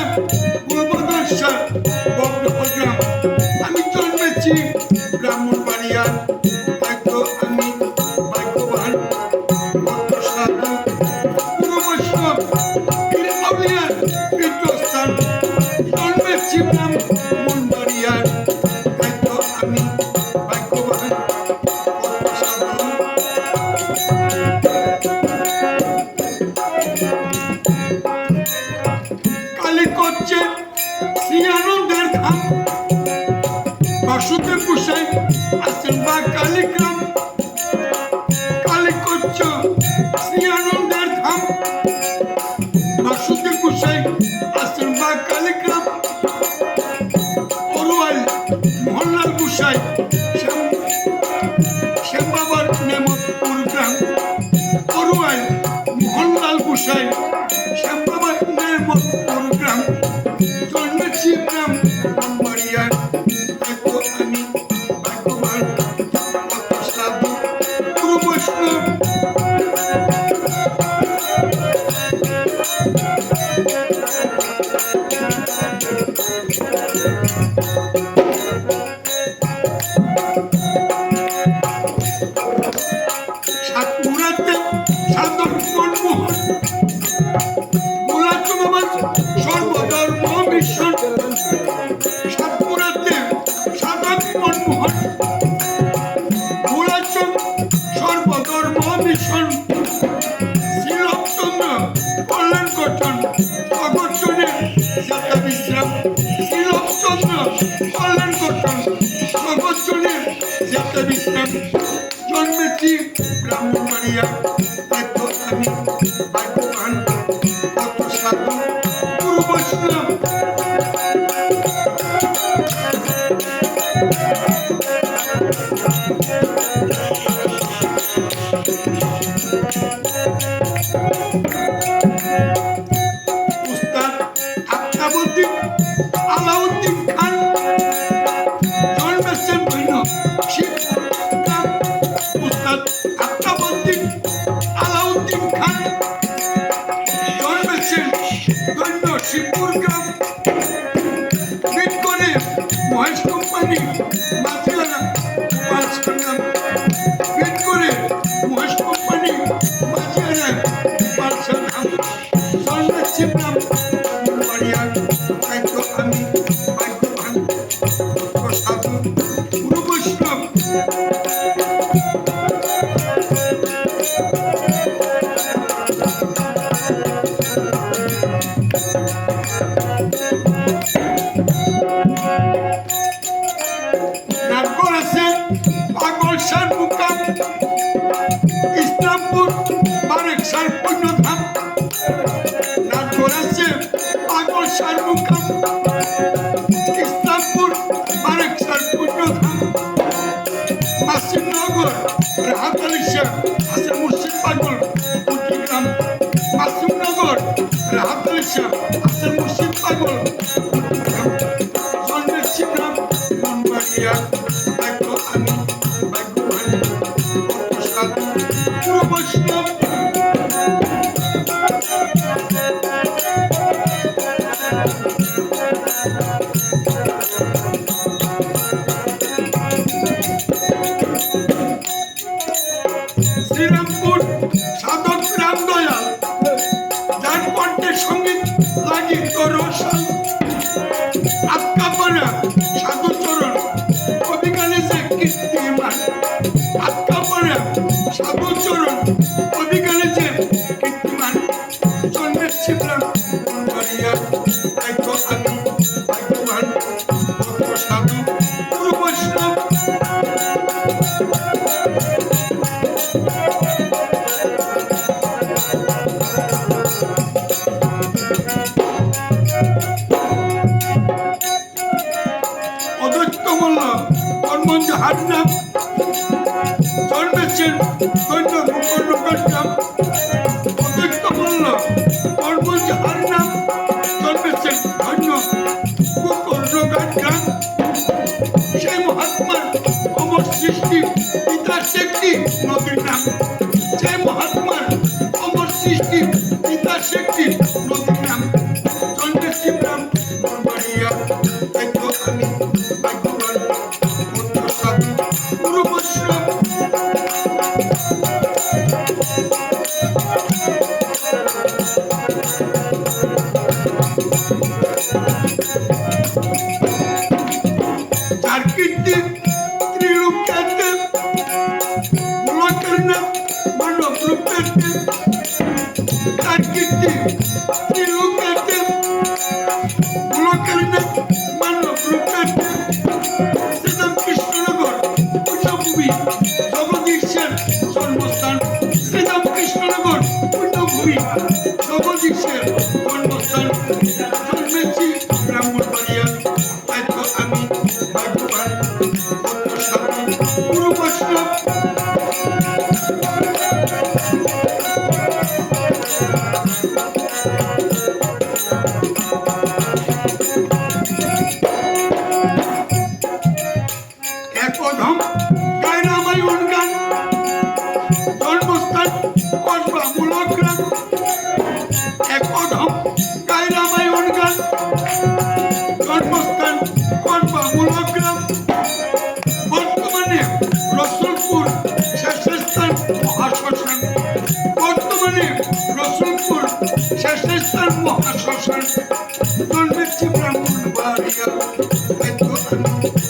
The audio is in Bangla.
Thank you. cheio কল্যাণ করতাম সর্বস্থলের যাত্রা বিশ্রাম। জন্মেছি ব্রাহ্মণবাড়িয়া। এত আমি Pode, companhia, bateu. thank you. আমাদের সঙ্গে লাগি করো আত্মাপনা সাধুচরণ কবিকালে যে কীর্তিমান। আত্মাপনা সাধুচরণ কবিকালে যে কীর্তিমান। জন্মের ছিলাম করিয়া হয়তো আমি ভাগ্যবান কত সাধু, গুরু বিভিন্ন মানব রূপ পেতেন তার কীর্তি ত্রিলোক পেতেন লোকের না মানব রূপ পেতেন শ্রীরাম কৃষ্ণনগর পূজাভূমি জগদীশের জন্মস্থান। শ্রীরাম কৃষ্ণনগর পূজাভূমি জগদীশের জন্মস্থান। জন্মেছি ব্রাহ্মণবাড়িয়া। আমি ভাগ্যবান। পুরো বৈষ্ণব একদম